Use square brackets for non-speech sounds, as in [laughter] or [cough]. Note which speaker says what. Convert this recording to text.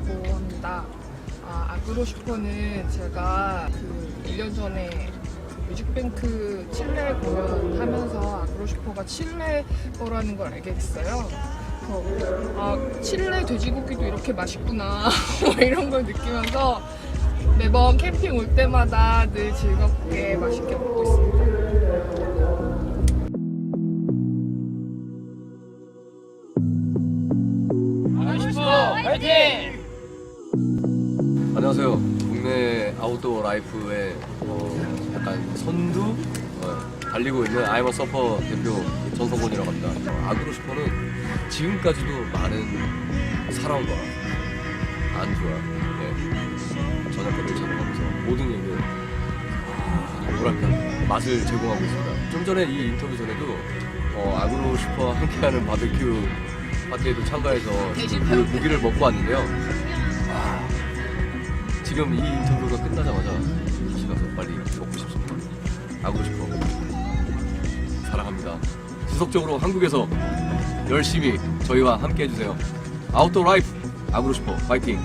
Speaker 1: 김민아라고 합니다. 아, 아그로 슈퍼는 제가 그 1년 전에 그 뮤직뱅크 칠레 공연하면서 아그로 슈퍼가 칠레 거라는 걸 알게 됐어요. 그래서 아, 칠레 돼지고기도 이렇게 맛있구나 [laughs] 뭐 이런 걸 느끼면서 매번 캠핑 올 때마다 늘 즐겁게 맛있게 먹고 있습니다.
Speaker 2: 안녕하세요. 국내 아웃도어 라이프의 어, 약간 선두 어, 달리고 있는 아이머 서퍼 대표 전성곤이라고 합니다. 어, 아그로 슈퍼는 지금까지도 많은 사랑과 안주와 네, 저작권을 제공하면서 모든 아, 뭐랄까 맛을 제공하고 있습니다. 좀 전에 이 인터뷰 전에도 어, 아그로 슈퍼와 함께하는 바베큐 파티에도 참가해서 그 고기를 먹고 왔는데요. 아, 지금 이 인터뷰가 끝나자마자 다시 가서 빨리 먹고 싶습니다. 하고 싶어. 사랑합니다. 지속적으로 한국에서 열심히 저희와 함께 해주세요. 아웃도어 라이프 아그로 슈퍼 파이팅!